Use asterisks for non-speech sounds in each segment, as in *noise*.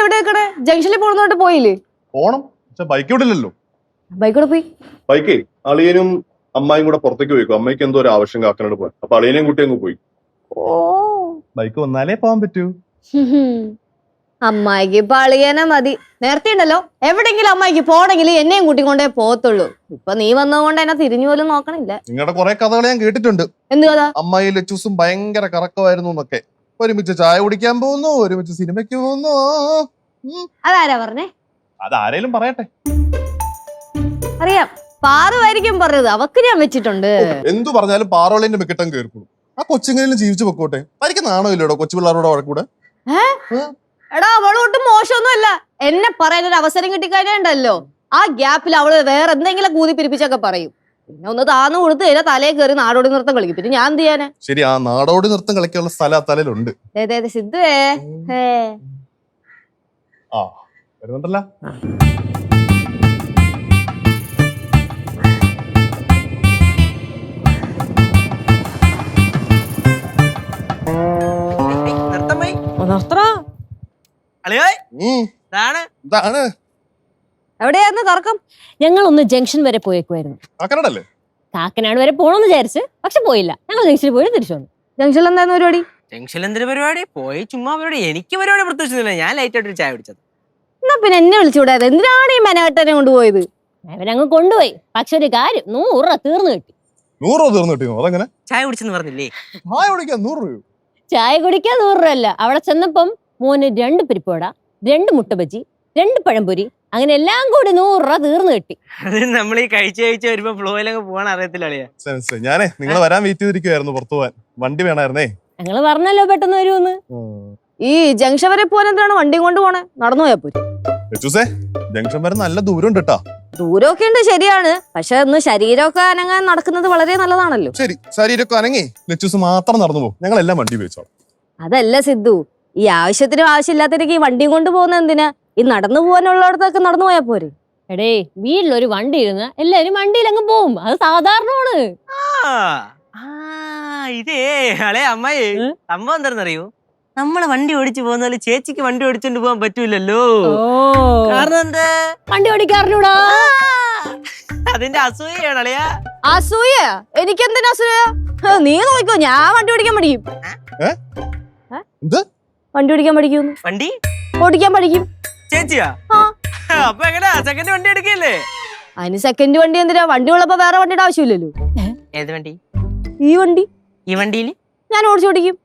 എവിടെ വെക്കണേ ജംഗ്ഷനിൽ പോകുന്നോട്ട് പോയില്ലേ? പോണം. പക്ഷെ ബൈക്ക് വിടില്ലല്ലോ ബൈക്കോടെ പോയി? ബൈക്കേ അളിയനും അമ്മായും കൂടെ പുറത്തേക്ക് പോയിക്കോ. അമ്മയ്ക്ക് എന്തോ ഒരു ആവശ്യം കാക്കനോട് പോയി അപ്പൊ അളിയനെയും കുട്ടി അങ്ങ് പോയി. ഓ. ബൈക്ക് വന്നാലേ പോകാൻ പറ്റൂ. അമ്മായിക്ക് ഇപ്പൊ അളിയനെ മതി. നേരത്തെ ഉണ്ടല്ലോ. എവിടെങ്കിലും അമ്മായിക്ക് പോണെങ്കിൽ എന്നെയും കൂട്ടിക്കൊണ്ടേ പോകത്തുള്ളൂ. ഇപ്പൊ നീ വന്നതുകൊണ്ട് എന്നെ തിരിഞ്ഞു പോലും നോക്കണില്ല. നിങ്ങളുടെ കുറെ കഥകൾ ഞാൻ കേട്ടിട്ടുണ്ട്. എന്ത് കഥ? അമ്മായി ലച്ചൂസും ഭയങ്കര കറക്കമായിരുന്നു എന്നൊക്കെ. ഒരുമിച്ച് ചായ കുടിക്കാൻ പോകുന്നു ഒരുമിച്ച് സിനിമയ്ക്ക് പോകുന്നു. അതാരാ പറഞ്ഞേ? അതാരേലും പറയട്ടെ. അറിയാം. പാറുവായിരിക്കും പറഞ്ഞത്. അവക്ക് ഞാൻ വെച്ചിട്ടുണ്ട്. എന്തു പറഞ്ഞാലും പാറോളിന്റെ മിക്കട്ടം കേൾക്കുന്നു ആ കൊച്ചുങ്ങളിലും ജീവിച്ചു പൊക്കോട്ടെ. തനിക്ക് നാണോ ഇല്ലടോ കൊച്ചു പിള്ളേരോട് വഴക്കൂടെ എടാ അവൾ ഒട്ടും മോശമൊന്നുമല്ല. എന്നെ പറയാൻ ഒരു അവസരം കിട്ടിക്കഴിഞ്ഞുണ്ടല്ലോ ആ ഗ്യാപ്പിൽ അവൾ വേറെ എന്തെങ്കിലും കൂതി പിരിപ്പിച്ചൊക്കെ പറയും. പിന്നെ ഒന്ന് താന്ന് കൊടുത്ത് കഴിഞ്ഞാൽ തലയിൽ കയറി നാടോടി നൃത്തം കളിക്കും. പിന്നെ ഞാൻ എന്ത് ചെയ്യാനാ? ശരി ആ നാടോടി നൃത്തം കളിക്കാനുള്ള സ്ഥലം ആ തലയിലുണ്ട് ദേ, ദേ, ദേ, സിദ്ധുവേ. ഹേ. ആ വരുന്നുണ്ടല്ലോ. നിർത്തമ്മേ അളിയോ ഉം, ഇതാണ്. ഇതാണ്. എവിടെയായിരുന്നു തർക്കം? ഞങ്ങൾ ഒന്ന് ജംഗ്ഷൻ വരെ പോയേക്കുമായിരുന്നു കാക്കനാടല്ലേ? കാക്കനാട് വരെ പോണെന്ന് വിചാരിച്ച് പക്ഷെ പോയില്ല. ഞങ്ങൾ ജംഗ്ഷനിൽ പോയി തിരിച്ചു വന്നു. ജംഗ്ഷനിൽ എന്തായിരുന്നു പരിപാടി? ജംഗ്ഷനിൽ എന്തൊരു പരിപാടി? പോയി ചുമ്മാ പരിപാടി. എനിക്ക് പരിപാടി പ്രത്യേകിച്ചില്ല ഞാൻ ലൈറ്റ് ആയിട്ട് ഒരു ചായ കുടിച്ചത്. എന്നാ പിന്നെ എന്നെ വിളിച്ചുകൂടാതെ എന്തിനാണ് ഈ മെനകെട്ടനെ കൊണ്ടുപോയത്? അവരങ്ങ് കൊണ്ടുപോയി. പക്ഷെ ഒരു കാര്യം നൂറ് രൂപ തീർന്നു കിട്ടി. നൂറ് രൂപ തീർന്നു കിട്ടിയോ? അതെങ്ങനെ? ചായ കുടിച്ചെന്ന് പറഞ്ഞില്ലേ? ചായ കുടിക്കാൻ നൂറ് രൂപ ചായ കുടിക്കാൻ നൂറ് രൂപ അല്ല അവിടെ ചെന്നപ്പം മോന് രണ്ട് പരിപ്പോട രണ്ട് മുട്ട ബജി രണ്ട് പഴംപൊരി അങ്ങനെ എല്ലാം കൂടി നൂറ് രൂപ തീർന്നു കിട്ടി. അത് നമ്മൾ ഈ കഴിച്ച് കഴിച്ച് വരുമ്പോ ഫ്ലോയിലൊക്കെ പോകാൻ അറിയത്തില്ല അളിയ. മനസ്സിലായി ഞാനേ നിങ്ങൾ വരാൻ വെയിറ്റ് ചെയ്തിരിക്കുവായിരുന്നു പുറത്തു പോവാൻ. വണ്ടി വേണമായിരുന്നേ ഞങ്ങൾ പറഞ്ഞല്ലോ പെട്ടെന്ന് വരുമെന്ന് ഈ ജംഗ്ഷൻ വരെ പോകാൻ എന്തിനാണ് വണ്ടിയും കൊണ്ട് പോണേ? നടന്നു പോയാ പോയി ലച്ചൂസേ ജംഗ്ഷൻ വരെ നല്ല ദൂരം ഉണ്ട് കേട്ടാ ദൂരമൊക്കെ ഉണ്ട് ശരിയാണ്. പക്ഷെ ഒന്ന് ശരീരമൊക്കെ അനങ്ങാൻ നടക്കുന്നത് വളരെ നല്ലതാണല്ലോ. ശരി ശരീരമൊക്കെ അനങ്ങി. ലച്ചൂസ് മാത്രം നടന്നു പോകും. ഞങ്ങളെല്ലാം വണ്ടി ഉപയോഗിച്ചോളാം. അതല്ല സിദ്ധു ഈ ആവശ്യത്തിനും ആവശ്യമില്ലാത്തതിനൊക്കെ ഈ വണ്ടിയും കൊണ്ട് പോകുന്ന എന്തിനാ? ഈ നടന്നു പോകാനുള്ളടത്തൊക്കെ നടന്നു പോയാ പോരെ. എടേ വീട്ടിലൊരു വണ്ടി ഇരുന്ന് എല്ലാരും വണ്ടിയിൽ അങ്ങ് പോവും. അത് സാധാരണമാണ്. ആ ആ, ഇതേ അളേ അമ്മായി. ഏ? സംഭവം എന്താണെന്നറിയോ? നമ്മളെ വണ്ടി ഓടിച്ചു പോകുന്ന പോലെ ചേച്ചിക്ക് വണ്ടി ഓടിച്ചോണ്ട് പോകാൻ പറ്റൂലല്ലോ. കാരണം എന്താ? വണ്ടി ഓടിക്കാറിലൂടാ? അതിന്റെ അസൂയാണ് അളിയാ അസൂയ? എനിക്കെന്തിനാ അസൂയ? നീ നോക്കോ ഞാൻ വണ്ടി ഓടിക്കാൻ പഠിക്കും എന്ത്? വണ്ടി ഓടിക്കാൻ പഠിക്കും. വണ്ടി? ഓടിക്കാൻ പഠിക്കും. ചേച്ചിയാ. അപ്പൊ എങ്ങനെയാ സെക്കൻഡ് വണ്ടി എടുക്കല്ലേ? അതിന് സെക്കൻഡ് വണ്ടി എന്തിനാ? വണ്ടി ഉള്ളപ്പോ വേറെ വണ്ടിയുടെ ആവശ്യമില്ലല്ലോ. ഏത് വണ്ടി? ഈ വണ്ടി. ഈ വണ്ടിയിൽ ഞാൻ ഓടിച്ചു പഠിക്കും.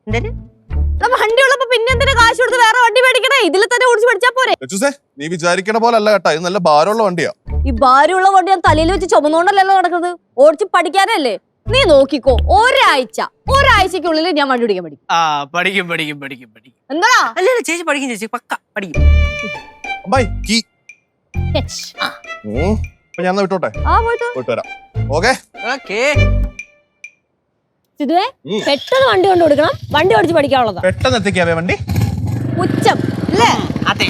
വണ്ടി ഉള്ളപ്പോ പിന്നെ എന്തിനാ കാശ് കൊടുത്ത് വേറെ വണ്ടി മേടിക്കണേ? ഇതിൽ തന്നെ ഓടിച്ചു പഠിച്ചാ പോരെ. നീ വിചാരിക്കണ പോലെ അല്ല കേട്ടാ. ഇത് നല്ല ഭാരമുള്ള വണ്ടിയാ. ഈ ഭാരമുള്ള വണ്ടി ഞാൻ തലയിൽ വെച്ച് ചുമന്നുകൊണ്ടല്ലല്ലോ നടക്കുന്നത്. ഓടിച്ച് പഠിക്കാനല്ലേ? നീ നോക്കിക്കോ ഒരാഴ്ച ഒരാഴ്ചക്കുള്ളിൽ ഞാൻ വണ്ടി ഓടിക്കാൻ പഠിക്കും. ആ പഠിക്കും പഠിക്കും പഠിക്കും പഠിക്കും. എന്താ? അല്ല അല്ല, ചേച്ചി പഠിക്കും ചേച്ചി പക്ക പഠിക്കും. അമ്മായി കീ. ഛ്. ഉം. അപ്പൊ ഞാൻ എന്നാ വിട്ടോട്ടെ? ആ പോയിട്ട്. പോയിട്ട് വരാം. ഓക്കെ? ഓക്കേ. ഉം. പെട്ടെന്ന് വണ്ടി കൊണ്ട് കൊടുക്കണം. വണ്ടി ഓടിച്ച് പഠിക്കാനുള്ളതാ. പെട്ടെന്ന് എത്തിക്കാവേ വണ്ടി? ഉച്ചം അല്ലേ? അതെ.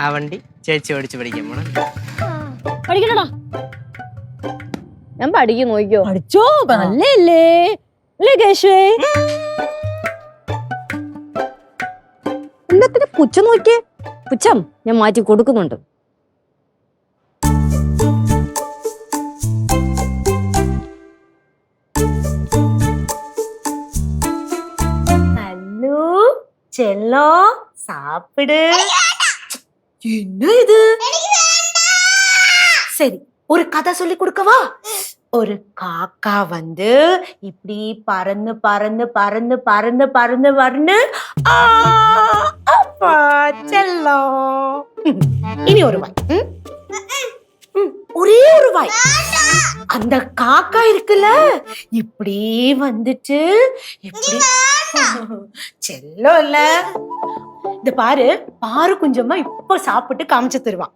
ആ വണ്ടി. ചേച്ചി ഓടിച്ച് പഠിക്കാൻ പോണം. ഞാൻ പഠിക്കും നോക്കിയോ പഠിച്ചോ? നല്ലല്ലേ അല്ലേ കേശുവേ? നോക്കിയേ? പുച്ഛം ഞാൻ മാറ്റി കൊടുക്കുന്നുണ്ട്. ചെല്ലോ സാപ്പിട്. என்ன இது சரி ஒரு கதை சொல்லி கொடுக்கவா? ஒரு காக்கா வந்து இப்படி பறந்து பறந்து பறந்து பறந்து பறந்து பறந்து அப்பா செல்லம். இனி ஒரு வாய். ஒரே ஒரு வாய். அந்த காக்கா இருக்குல்ல இப்படி வந்துட்டு இப்படி செல்லம் இல்ல. இது பாரு பாரு குஞ்சம்மா இப்ப சாப்பிட்டு காமிச்சு தருவான்.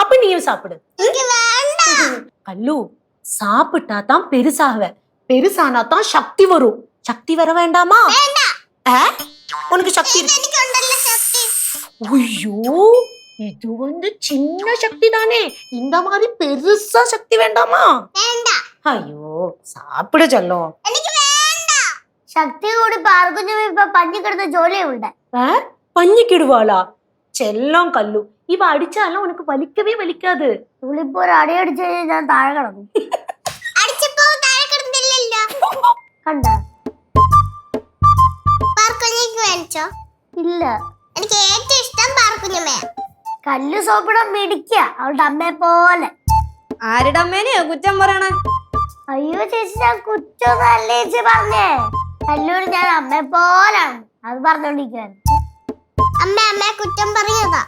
அப்ப நீயும் சாப்பிடு. கல்லு சாப்பிட்டா தான் பெருசாகுவ பெருசானா தான் சக்தி வரும். சக்தி வர வேண்டாமா? உனக்கு சக்தி ஐயோ இது வந்து சின்ன சக்தி தானே இந்த மாதிரி பெருசா சக்தி வேண்டாமா? ஐயோ சாப்பிட சொல்லும். ശക്തി കൂടി പാർക്കുഞ്ഞും ഇപ്പൊ പഞ്ഞിക്കിടുന്ന ജോലിയുണ്ട്. ഏ? പഞ്ഞിക്കിടുവാളാ ചെല്ലം കല്ലു. ഇവ അടിച്ചാലും? ഉനക്ക് വലിക്കവേ വലിക്കാത്. ഇവളിപ്പോ ഒരു അടി അടിച്ചു കഴിഞ്ഞാൽ ഞാൻ താഴെ കിടന്നു *laughs* അടിച്ചപ്പോ താഴെ കിടന്നില്ലല്ലോ. കണ്ട? പാർക്കുഞ്ഞിക്ക് മേടിച്ചോ? ഇല്ല. എനിക്ക് ഏറ്റവും ഇഷ്ടം പാർക്കുഞ്ഞമ്മയാ കല്ല് സോപ്പിടാൻ മിടിക്കുക അവളുടെ അമ്മയെ പോലെ. ആരുടെ അമ്മേനെയോ കുറ്റം പറയണേ? അയ്യോ ചേച്ചി ഞാൻ കുറ്റൊന്നല്ല ചേച്ചി പറഞ്ഞേ. കല്ലൂർ ഞാൻ അമ്മയെ പോലാണ്. അത് പറഞ്ഞോണ്ടിരിക്കാൻ അമ്മ അമ്മയെ കുറ്റം പറഞ്ഞതാ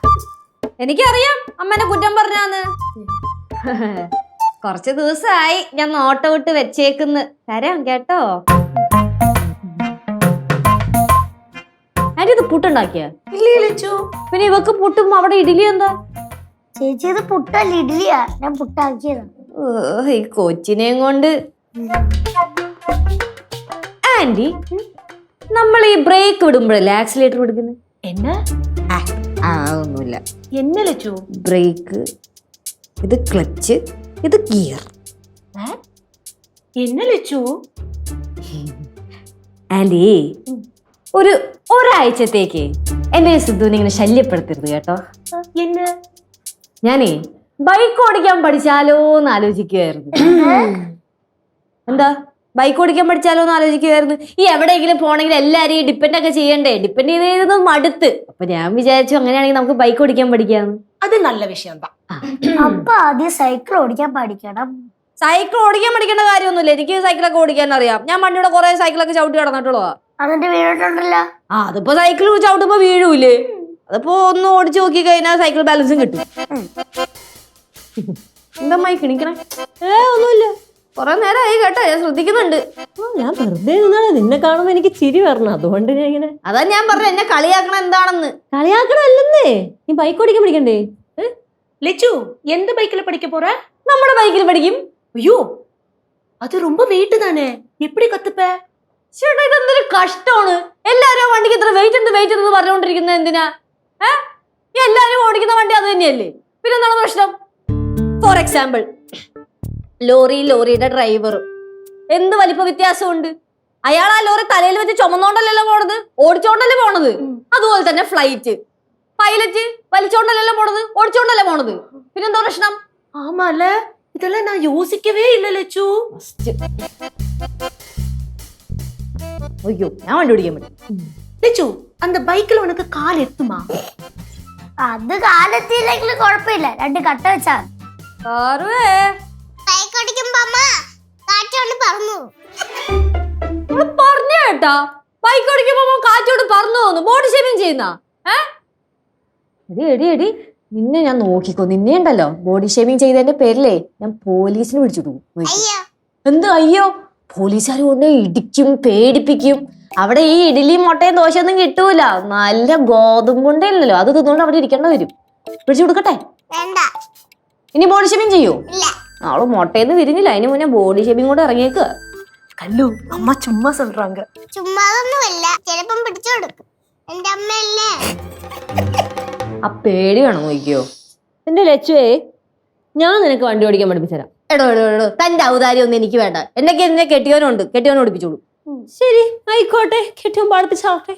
എനിക്കറിയാം അമ്മനെ കുറ്റം പറഞ്ഞാന്ന്. കുറച്ച് ദിവസമായി ഞാൻ നോട്ടം ഇട്ട് വെച്ചേക്കുന്ന്. തരാം കേട്ടോ. ആന്റി ഇത് പുട്ടുണ്ടാക്കിയ? ലച്ചു പിന്നെ ഇവക്ക് പുട്ടും അവിടെ ഇഡലി എന്താ? ചേച്ചി ഇത് പുട്ടല്ല ഇഡ്ഡലിയാ ഞാൻ പുട്ടാക്കിയതാ. ഓ, ഈ കൊച്ചിനെയും കൊണ്ട്. ആന്റി നമ്മൾ ഈ ബ്രേക്ക് വിടുമ്പോഴല്ലേ ആക്സിലേറ്റർ വിടുന്നത്? എന്നാ? ആ എന്നെ ബ്രേക്ക് ഇത് ക്ലച്ച് ഇത് ഗിയർ എന്നെ ലച്ചു? ആന്റി ഒരു ഒരാഴ്ചത്തേക്ക് എന്നെ സിദ്ധുവിനെ ഇങ്ങനെ ശല്യപ്പെടുത്തരുത് കേട്ടോ. ഞാനേ ബൈക്ക് ഓടിക്കാൻ പഠിച്ചാലോ എന്ന് ആലോചിക്കുമായിരുന്നു എന്താ? ബൈക്ക് ഓടിക്കാൻ പഠിച്ചാലോ എന്ന് ആലോചിക്കുമായിരുന്നു ഈ എവിടെയെങ്കിലും പോകണമെങ്കിൽ എല്ലാരെയും ഡിപ്പെൻഡ് ഒക്കെ ചെയ്യണ്ടേ? ഡിപ്പെൻഡ് ചെയ്ത് ചെയ്ത് മടുത്ത്. അപ്പൊ ഞാൻ വിചാരിച്ചു അങ്ങനെയാണെങ്കിൽ നമുക്ക് ബൈക്ക് ഓടിക്കാൻ പഠിക്കാം അത് നല്ല വിഷയം അപ്പൊ ആദ്യം സൈക്കിൾ ഓടിക്കാൻ പഠിക്കണം. സൈക്കിൾ ഓടിക്കാൻ പഠിക്കേണ്ട കാര്യമൊന്നുമില്ല. എനിക്ക് സൈക്കിളൊക്കെ ഓടിക്കാൻ അറിയാം. ഞാൻ മണ്ണിയുടെ കുറെ സൈക്കിളൊക്കെ ചവിട്ടി കടന്നിട്ടുള്ളതാ അതിന്റെ വീണിട്ടുണ്ടല്ലോ? ആ അതിപ്പോ സൈക്കിൾ ചവിട്ടുമ്പോ വീഴൂലേ? അതിപ്പോ ഒന്ന് ഓടിച്ചു നോക്കി കഴിഞ്ഞാൽ സൈക്കിൾ ബാലൻസും കിട്ടും. എന്താ മൈ കിണിക്കണേ ഏ ഒന്നുമില്ല. കൊറേ നേരമായി കേട്ടോ ഞാൻ ശ്രദ്ധിക്കുന്നുണ്ട് ആ, ഞാൻ വെറുതെ നിന്നാണ് നിന്നെ കാണുമ്പോ എനിക്ക് ചിരി വരണം അതുകൊണ്ട് ഞാൻ ഇങ്ങനെ അതാ ഞാൻ പറഞ്ഞു എന്നെ കളിയാക്കണ എന്താണെന്ന് കളിയാക്കണല്ലെന്നേ നീ ബൈക്ക് ഓടിക്കാൻ പഠിക്കണ്ടേ லெச்சு எந்த பைக்ல படிக்க போற നമ്മുടെ ബൈക്കിൽ പഠിക്കും ஐயோ அது ரொம்ப வெயிட் தானே எப்படி கத்துப்ப ചേട്ടാ ഇതെന്തൊരു കഷ്ടമാണ് എല്ലാരും ആ വണ്ടിക്ക് ഇത്ര വെയിറ്റ് എന്ത് വെയിറ്റ് എന്ന് പറഞ്ഞുകൊണ്ടിരിക്കുന്നത് എന്തിനാ ഏ ഈ എല്ലാരും ഓടിക്കുന്ന വണ്ടി അത് തന്നെയല്ലേ പിന്നെ എന്താണ് പ്രശ്നം ഫോർ എക്സാമ്പിൾ ലോറി ലോറിയുടെ ഡ്രൈവറും എന്ത് വലിപ്പ വ്യത്യാസമുണ്ട് അയാൾ ആ ലോറി തലയിൽ വെച്ച് ചുമന്നോണ്ടല്ലല്ലോ പോണത് ഓടിച്ചോണ്ടല്ലേ പോണത് അതുപോലെ തന്നെ ഫ്ലൈറ്റ് പൈലറ്റ് വലിച്ചോണ്ടല്ലല്ലോ പോണത് ഓടിച്ചോണ്ടല്ലേ പോണത് പിന്നെന്താ പ്രശ്നം ஆமால இதெல்லாம் நான் யோசிக்கவே இல்ல லெச்சு അയ്യോ ഞാൻ വണ്ടി ഓടിക്കാൻ പറ്റും லெச்சு அந்த பைக்ல உனக்கு கால் எத்துமா അത് കാലത്തില്ലെങ്കിലും കുഴപ്പമില്ല രണ്ട് കട്ട വെച്ചാ അമ്മ കാറ്റോണ്ട് പറന്നു. നമ്മൾ പറഞ്ഞ കേട്ടാ. ബൈക്ക് ഓടിക്കുമ്പോ കാറ്റോട് പറന്നു ബോഡി ചെയ്യുന്ന. എടി എടി എടി. നിന്നെ ഞാൻ നോക്കിക്കോ. നിന്നെ ഉണ്ടല്ലോ. ബോഡി ഷേവിങ് ചെയ്തതിന്റെ പേരിലേ ഞാൻ പോലീസിന് വിളിച്ചിട്ടു അയ്യോ. എന്ത് അയ്യോ? പോലീസുകാർ കൊണ്ട് ഇടിക്കും പേടിപ്പിക്കും. അവിടെ ഈ ഇഡലിയും മുട്ടയും ദോശയൊന്നും കിട്ടൂല. നല്ല ഗോതമ്പുണ്ടേ ഇല്ലല്ലോ. അത് തിന്നുകൊണ്ട് അവിടെ ഇരിക്കേണ്ട വരും. പിടിച്ചു കൊടുക്കട്ടെ? വേണ്ട. ഇനി ബോഡി ഷേവിങ് ചെയ്യൂ? ഇല്ല. അവള് മുട്ടയെന്ന് വിരിഞ്ഞില്ല അതിന് മുന്നേ ബോഡി ഷേവിങ് കൂടെ ഇറങ്ങിയേക്കുക கல்லு அம்மா சும்மா சொல்றாங்க ചുമ്മാതൊന്നുമല്ല ചിലപ്പം പിടിച്ചു കൊടുക്കും എന്റെ അമ്മയല്ലേ ആ പേടി വേണം നോക്കിയോ എന്റെ ലച്ചുവേ ഞാൻ നിനക്ക് വണ്ടി ഓടിക്കാൻ പഠിപ്പിച്ചുതരാം എടോ എടോ എടോ തന്റെ ഔദാര്യം ഒന്നും എനിക്ക് വേണ്ട എന്നൊക്കെ എന്നെ കെട്ടിയവനുണ്ട് കെട്ടിയവനെ ഓടിപ്പിച്ചോളൂ ശരി ആയിക്കോട്ടെ കെട്ടിയും പഠിപ്പിച്ചാട്ടെ